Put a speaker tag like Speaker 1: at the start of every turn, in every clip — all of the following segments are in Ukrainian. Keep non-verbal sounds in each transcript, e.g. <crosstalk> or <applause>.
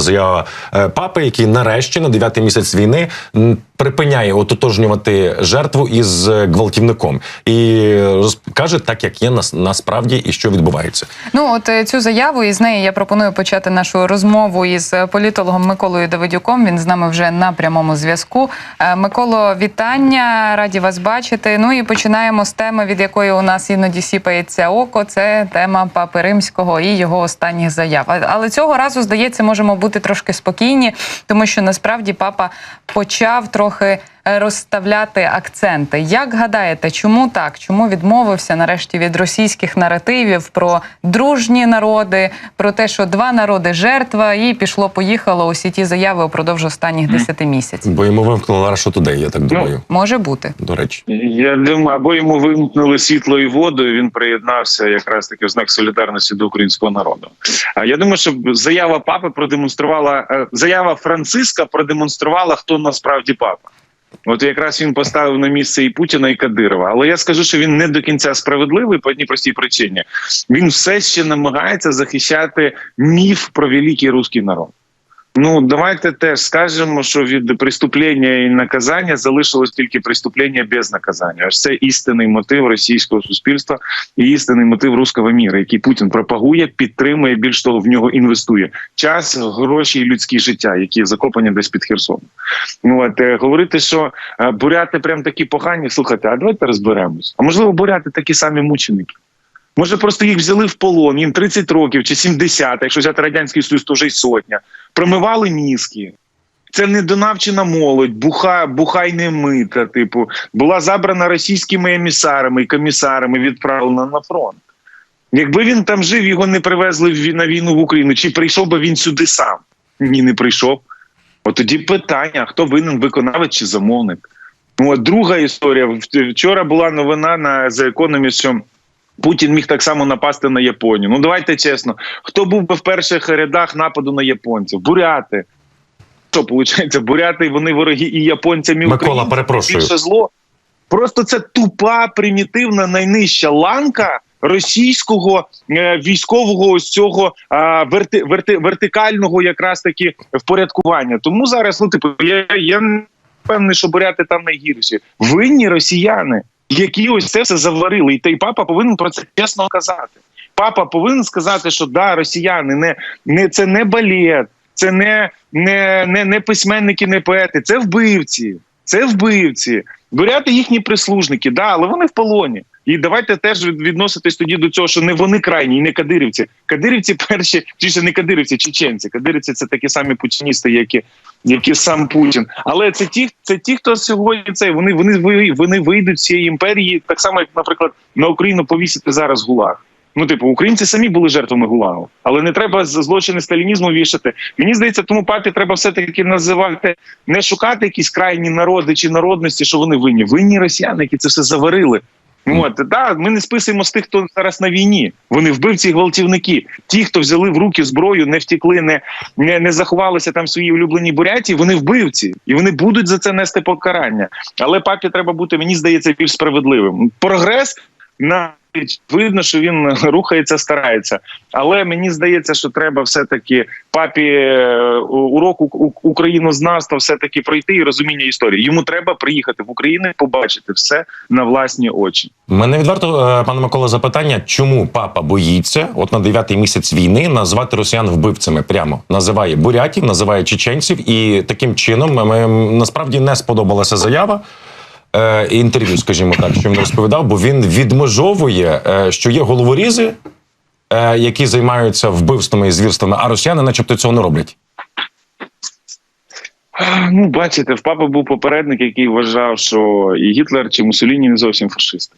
Speaker 1: Заява е, папи, який нарешті на дев'ятий місяць війни припиняє ототожнювати жертву із е, гвалтівником і каже так, як є нас насправді і що відбувається.
Speaker 2: Ну, от е, цю заяву із неї я пропоную почати нашу розмову із е, політологом Миколою Давидюком. Він з нами вже на прямому зв'язку. Миколо, вітання, раді вас бачити. Ну і починаємо з теми, від якої у нас іноді сіпається око. Це тема Папи Римського і його останніх заяв. Але цього разу, здається, можемо бути трошки спокійні, тому що насправді папа почав трохи е, розставляти акценти. Як гадаєте, чому так? Чому відмовився нарешті від російських наративів про дружні народи, про те, що два народи жертва, і пішло поїхало усі ті заяви упродовж останніх 10 місяців?
Speaker 1: Бо йому вимкнули Russia Today, я так думаю.
Speaker 2: Може бути.
Speaker 1: До речі,
Speaker 3: Я думаю, або йому вимкнули світло і воду, і він приєднався якраз таки в знак солідарності до українського народу. А я думаю, що заява папи продемонструвала е, заява Франциска продемонструвала, хто насправді папа. От якраз він поставив на місце і Путіна, і Кадирова. Але я скажу, що він не до кінця справедливий по одній простій причині. Він все ще намагається захищати міф про великий русський народ. Ну давайте теж скажемо, що від преступлення і наказання залишилось тільки преступлення без наказання. Аж це істинний мотив російського суспільства і істинний мотив руського міра, який Путін пропагує, підтримує. Більш того, в нього інвестує час, гроші і людське життя, які закопані десь під Херсоном. Ну от е, говорити, що е, буряти прям такі погані. Слухайте, а давайте розберемось. А можливо, буряти такі самі мученики. Може, просто їх взяли в полон, їм 30 років чи 70, якщо взяти радянський союз, то вже й сотня. Промивали мізки. Це недонавчена молодь, буха, бухай не мита. Типу, була забрана російськими емісарами і комісарами, відправлена на фронт. Якби він там жив, його не привезли на війну в Україну. Чи прийшов би він сюди сам? Ні, не прийшов. От тоді питання: хто винен виконавець чи замовник? Ну, от друга історія. Вчора була новина на The Economist, що Путін міг так само напасти на Японію. Ну давайте чесно, хто був би в перших рядах нападу на японців? Буряти. Що виходить? Буряти вони вороги і японцям, і
Speaker 1: Микола, перепрошую.
Speaker 3: більше зло. Просто це тупа, примітивна, найнижча ланка російського е, військового ось цього а, верти, верти, вертикального якраз таки впорядкування. Тому зараз, ну типу, я, я не впевнений, що буряти там найгірші. Винні росіяни, які ось це все заварили, і той папа повинен про це чесно казати. Папа повинен сказати, що да, росіяни не, не це не балет, це не, не, не, не письменники, не поети, це вбивці. Це вбивці. Буряти їхні прислужники, да, але вони в полоні. І давайте теж відноситись тоді до цього, що не вони крайні, і не кадирівці. Кадирівці перші, чи ще не кадирівці, чеченці. Кадирівці це такі самі путіністи, які, які сам Путін. Але це ті, це ті, хто сьогодні це вони, вони, вони вийдуть з цієї імперії, так само, як, наприклад, на Україну повісити зараз гулаг. Ну, типу, українці самі були жертвами ГУЛАГу, але не треба злочини сталінізму вішати. Мені здається, тому папі треба все таки називати, не шукати якісь крайні народи чи народності, що вони винні. Винні росіяни, які це все заварили. От да, ми не списуємо з тих, хто зараз на війні. Вони вбивці і гвалтівники. Ті, хто взяли в руки зброю, не втікли, не, не, не заховалися там свої улюблені буряті. Вони вбивці, і вони будуть за це нести покарання. Але папі треба бути, мені здається, більш справедливим. Прогрес на видно, що він <laughs> рухається, старається. Але мені здається, що треба все-таки папі е, урок українознавства все-таки пройти і розуміння історії. Йому треба приїхати в Україну, побачити все на власні очі.
Speaker 1: мене відверто, е, пане Микола, запитання, чому папа боїться, от на дев'ятий місяць війни, назвати росіян вбивцями прямо називає бурятів, називає чеченців, і таким чином е, м, насправді не сподобалася заява. Е, Інтерв'ю, скажімо так, що він розповідав, бо він відмежовує, е, що є головорізи, е, які займаються вбивствами і звірствами, а росіяни, начебто, цього не роблять.
Speaker 3: Ну, бачите, в папи був попередник, який вважав, що і Гітлер чи Мусоліні не зовсім фашисти.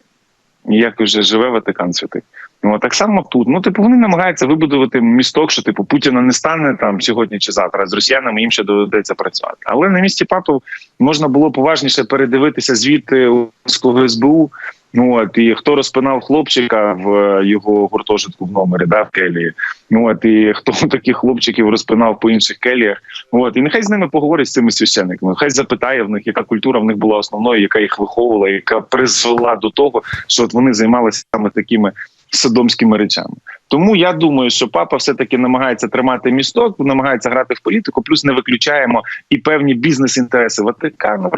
Speaker 3: Ніяк вже живе Ватикан святий. Ну, так само тут. Ну, типу, вони намагаються вибудувати місток, що типу Путіна не стане там сьогодні чи завтра. З росіянами їм ще доведеться працювати. Але на місці папи можна було поважніше передивитися звіти Українського СБУ. Ну от і хто розпинав хлопчика в е, його гуртожитку в номері, да, в келії. Ну от і хто <laughs> таких хлопчиків розпинав по інших келіях. От і нехай з ними поговорить з цими священниками. Хай запитає в них, яка культура в них була основною, яка їх виховувала, яка призвела до того, що от вони займалися саме такими содомськими речами. Тому я думаю, що папа все-таки намагається тримати місток, намагається грати в політику. Плюс не виключаємо і певні бізнес-інтереси Ватикану.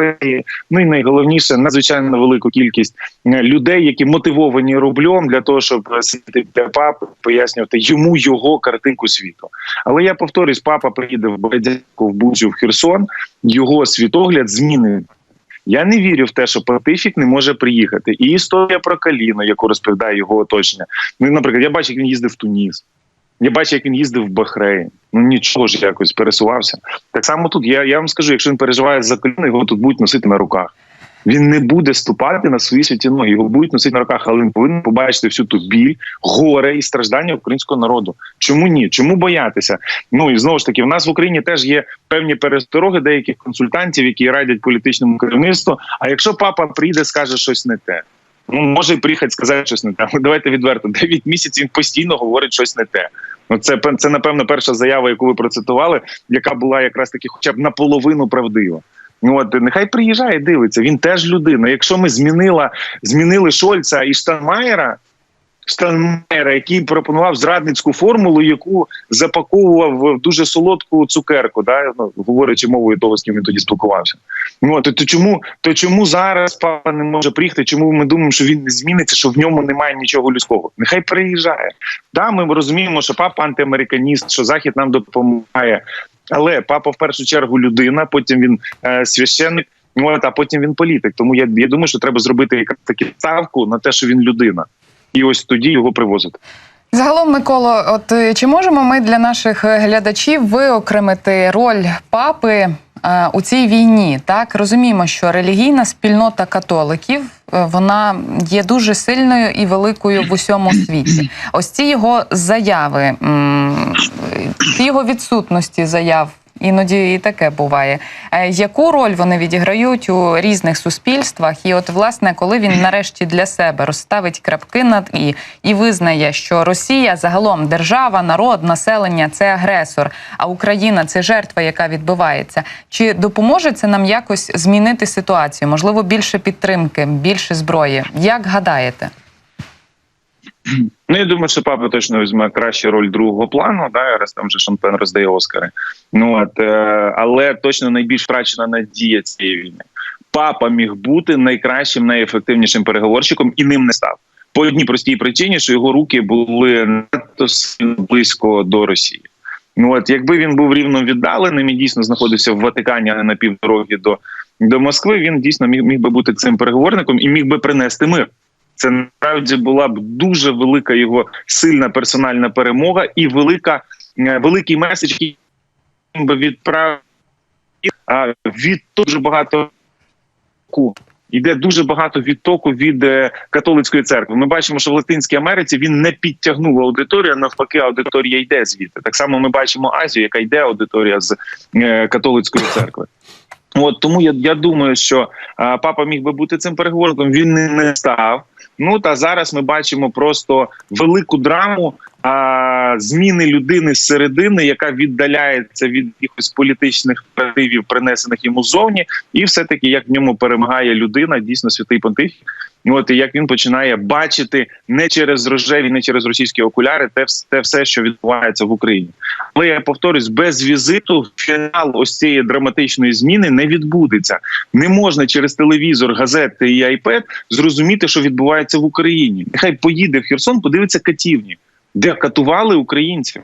Speaker 3: Ну і найголовніше надзвичайно велику кількість е, людей, які мотивовані рублем для того, щоб е, сидіти для папи, пояснювати йому його картинку світу. Але я повторюсь, папа приїде в Бородянку, в Бучу, в Херсон. Його світогляд змінить. Я не вірю в те, що Патифік не може приїхати. І історія про Каліно, яку розповідає його оточення. Ну, наприклад, я бачу, як він їздив в Туніс. Я бачу, як він їздив в Бахрейн. Ну нічого ж якось пересувався. Так само тут я, я вам скажу, якщо він переживає за коліно, його тут будуть носити на руках. Він не буде ступати на свої святі ноги, його будуть носити на руках, але він повинен побачити всю ту біль, горе і страждання українського народу. Чому ні? Чому боятися? Ну і знову ж таки, в нас в Україні теж є певні перестороги деяких консультантів, які радять політичному керівництву. А якщо папа прийде, скаже щось не те. Ну може приїхати сказати щось не те. Але давайте відверто. <laughs> Дев'ять місяців він постійно говорить щось не те. Ну це це напевно перша заява, яку ви процитували, яка була якраз таки, хоча б наполовину правдива. Ну от нехай приїжджає, дивиться. Він теж людина. Якщо ми змінила, змінили Шольца і Штанмаєра, Штанмаєра, який пропонував зрадницьку формулу, яку запаковував в дуже солодку цукерку, да? ну, говорячи мовою того, з ким він тоді спілкувався. Ну от, то чому то чому зараз папа не може приїхати? Чому ми думаємо, що він не зміниться, що в ньому немає нічого людського? Нехай приїжджає. Да, ми розуміємо, що папа антиамериканіст, що захід нам допомагає. Але папа в першу чергу людина, потім він е, священник. От, а потім він політик. Тому я, я думаю, що треба зробити якраз таки ставку на те, що він людина, і ось тоді його привозити.
Speaker 2: Загалом, Миколо, от е, чи можемо ми для наших е, глядачів виокремити роль папи у цій війні? Так розуміємо, що релігійна спільнота католиків е, вона є дуже сильною і великою в усьому світі. Ось ці його заяви, ці його відсутності заяв. Іноді і таке буває. Е, Яку роль вони відіграють у різних суспільствах? І от, власне, коли він нарешті для себе розставить крапки над і і визнає, що Росія загалом держава, народ, населення це агресор, а Україна це жертва, яка відбувається. Чи допоможе це нам якось змінити ситуацію? Можливо, більше підтримки, більше зброї? Як гадаєте? <clears throat>
Speaker 3: Ну, я думаю, що папа точно візьме кращу роль другого плану, да, раз там вже Шампен роздає Оскари. Ну от, е, але точно найбільш втрачена надія цієї війни. Папа міг бути найкращим, найефективнішим переговорщиком і ним не став. По одній простій причині, що його руки були надто близько до Росії. Ну от, якби він був рівно віддаленим і дійсно знаходився в Ватикані, а не на півдорогі до, до Москви, він дійсно міг, міг би бути цим переговорником і міг би принести мир. Це насправді була б дуже велика його сильна персональна перемога і велика е, великий меседж, який би відправив від дуже багато. Йде дуже багато відтоку від е, католицької церкви. Ми бачимо, що в Латинській Америці він не підтягнув аудиторію, навпаки, аудиторія йде звідти. Так само ми бачимо Азію, яка йде аудиторія з е, католицької церкви. От тому я, я думаю, що а, папа міг би бути цим переговорником. Він не, не став. Ну та зараз ми бачимо просто велику драму зміни людини зсередини, яка віддаляється від якихось політичних впливів, принесених йому ззовні, і все таки як в ньому перемагає людина, дійсно святий понтифік. От і як він починає бачити не через рожеві, не через російські окуляри, те, те все, що відбувається в Україні. Але я повторюсь, без візиту фінал ось цієї драматичної зміни не відбудеться. Не можна через телевізор, газети і iPad зрозуміти, що відбувається в Україні. Нехай поїде в Херсон, подивиться катівні, де катували українців.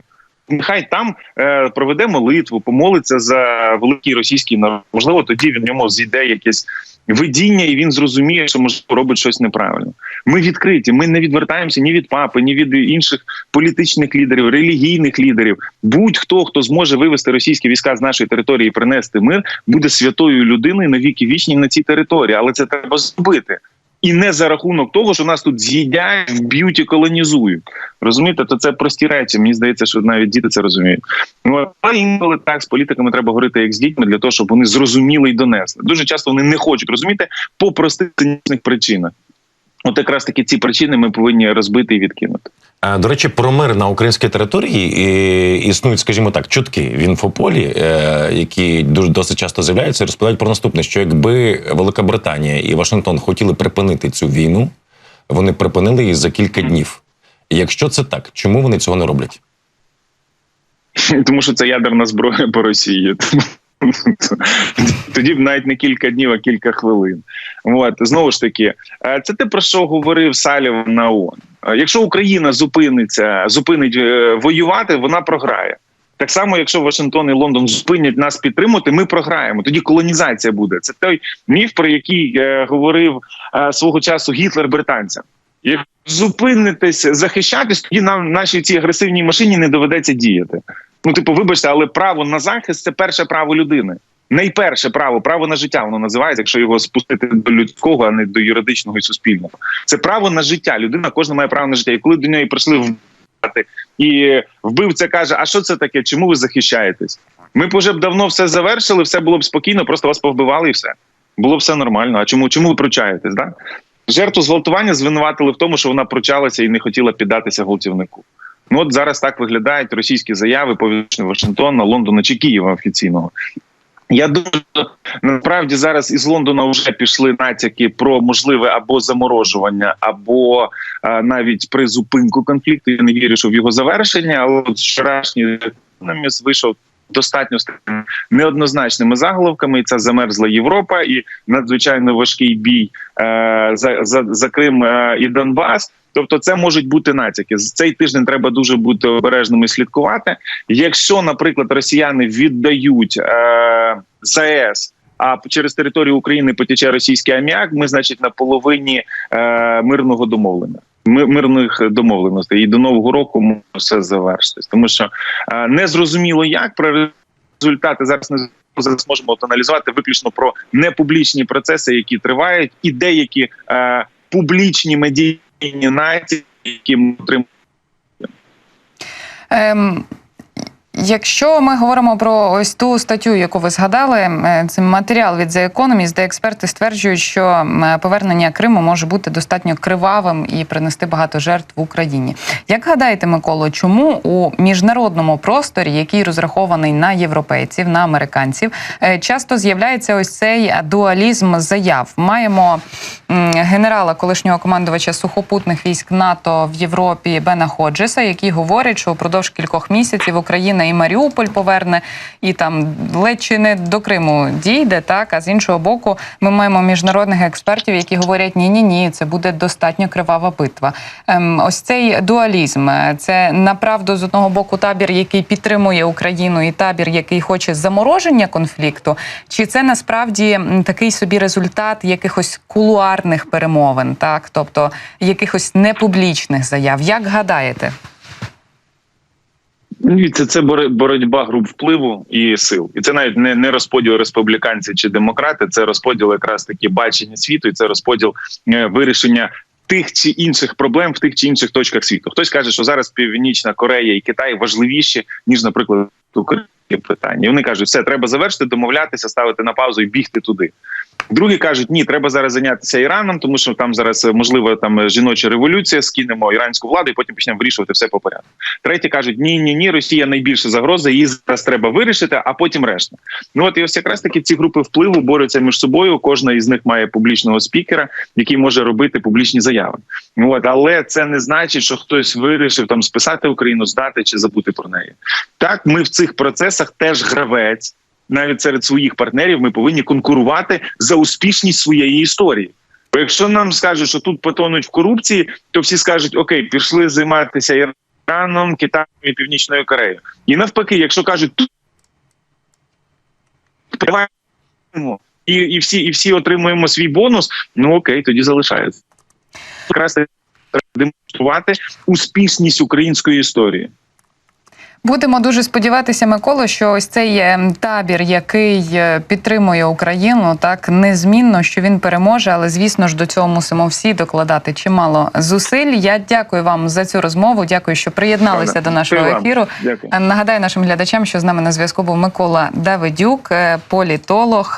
Speaker 3: Нехай там е, проведе молитву, помолиться за великий російський народ. Можливо, тоді він в ньому зійде якесь видіння, і він зрозуміє, що можливо робить щось неправильно. Ми відкриті. Ми не відвертаємося ні від папи, ні від інших політичних лідерів, релігійних лідерів. Будь-хто, хто зможе вивести російські війська з нашої території і принести мир, буде святою людиною на віки вічні на цій території. Але це треба зробити. І не за рахунок того, що нас тут з'їдять, вб'ють і колонізують. Розумієте, то це прості речі. Мені здається, що навіть діти це розуміють. Ну а інколи так з політиками треба говорити як з дітьми для того, щоб вони зрозуміли і донесли. Дуже часто вони не хочуть розуміти по простих цинічних причинах. От якраз таки ці причини ми повинні розбити і відкинути.
Speaker 1: До речі, про мир на українській території і, існують, скажімо так, чутки в інфополі, е, які дуже досить часто з'являються, і розповідають про наступне: що якби Велика Британія і Вашингтон хотіли припинити цю війну, вони припинили її за кілька днів. Якщо це так, чому вони цього не роблять? <laughs>
Speaker 3: тому що це ядерна зброя по Росії. <laughs> Тоді б навіть не кілька днів, а кілька хвилин. От знову ж таки, е, це те про що говорив Салів на ООН. Е, Якщо Україна зупиниться, зупинить е, воювати, вона програє. Так само, якщо Вашингтон і Лондон зупинять нас підтримувати, ми програємо. Тоді колонізація буде. Це той міф, про який е, говорив е, свого часу Гітлер британцям. Як зупинитесь захищатись, тоді нам нашій цій агресивній машині не доведеться діяти. Ну, типу, вибачте, але право на захист це перше право людини. Найперше право, право на життя воно називається, якщо його спустити до людського, а не до юридичного і суспільного. Це право на життя. Людина кожна має право на життя. І коли до неї прийшли вбивати, і вбивця каже: А що це таке? Чому ви захищаєтесь? Ми б уже б давно все завершили, все було б спокійно, просто вас повбивали і все. Було б все нормально. А чому чому ви пручаєтесь? Да? Жертву зґвалтування звинуватили в тому, що вона пручалася і не хотіла піддатися гвалтівнику. Ну от зараз так виглядають російські заяви по Вашингтона, Лондона чи Києва офіційного. Я думаю, насправді зараз із Лондона вже пішли натяки про можливе або заморожування, або а, навіть призупинку конфлікту. Я не вірю, що в його завершення. Але от вчорашній вийшов достатньо неоднозначними заголовками. І це замерзла Європа, і надзвичайно важкий бій е, за, за, за Крим е, і Донбас. Тобто, це можуть бути натяки. З цей тиждень треба дуже бути обережними слідкувати. Якщо, наприклад, росіяни віддають е, ЗАЕС. А через територію України потіче російський аміак. Ми, значить, на половині е, мирного домовлення. Ми- Мирних домовленостей і до нового року може все завершитись, тому що е, не зрозуміло як про результати зараз не зараз можемо от аналізувати виключно про непублічні процеси, які тривають, і деякі е, публічні медійні нації, які ми отримуємо.
Speaker 2: Ем, Якщо ми говоримо про ось ту статтю, яку ви згадали, е, це матеріал від The Economist, де експерти стверджують, що повернення Криму може бути достатньо кривавим і принести багато жертв в Україні. Як гадаєте, Миколо, чому у міжнародному просторі, який розрахований на європейців, на американців, е, часто з'являється ось цей дуалізм заяв? Маємо генерала, колишнього командувача сухопутних військ НАТО в Європі Бена Ходжеса, який говорить, що упродовж кількох місяців Україна і Маріуполь поверне, і там ледь чи не до Криму дійде. Так а з іншого боку, ми маємо міжнародних експертів, які говорять: ні, ні, ні, це буде достатньо кривава битва. Ем, ось цей дуалізм е, це направду з одного боку табір, який підтримує Україну, і табір, який хоче замороження конфлікту. Чи це насправді такий собі результат якихось кулуарних перемовин, так тобто якихось непублічних заяв? Як гадаєте?
Speaker 3: Дивіться, це боро- боротьба груп впливу і сил, і це навіть не, не розподіл республіканці чи демократи, це розподіл якраз таки бачення світу, і це розподіл е, вирішення. Тих чи інших проблем в тих чи інших точках світу. Хтось каже, що зараз Північна Корея і Китай важливіші ніж, наприклад, Україна питання. І вони кажуть, все треба завершити, домовлятися, ставити на паузу і бігти туди. Другі кажуть, ні, треба зараз зайнятися Іраном, тому що там зараз е, можлива там е, жіноча революція, скинемо іранську владу і потім почнемо вирішувати все по порядку. Треті кажуть, ні, ні, ні, Росія найбільша загроза, її зараз треба вирішити, а потім решта. Ну от і ось якраз таки ці групи впливу борються між собою. Кожна із них має публічного спікера, який може робити публічні заяви. Ну, От, але це не значить, що хтось вирішив там списати Україну, здати чи забути про неї. Так, ми в цих процесах теж гравець. Навіть серед своїх партнерів ми повинні конкурувати за успішність своєї історії. Бо якщо нам скажуть, що тут потонуть в корупції, то всі скажуть: Окей, пішли займатися Іраном, Китаєм і Північною Кореєю. І навпаки, якщо кажуть, тут і, і всі, і всі отримуємо свій бонус, ну окей, тоді залишається. Якраз демонструвати успішність української історії.
Speaker 2: Будемо дуже сподіватися, Миколо, що ось цей е, табір, який е, підтримує Україну, так незмінно, що він переможе. Але звісно ж до цього мусимо всі докладати чимало зусиль. Я дякую вам за цю розмову. Дякую, що приєдналися
Speaker 3: Правда.
Speaker 2: до нашого
Speaker 3: Дякую
Speaker 2: ефіру.
Speaker 3: Дякую.
Speaker 2: Нагадаю нашим глядачам, що з нами на зв'язку був Микола Давидюк, е, політолог.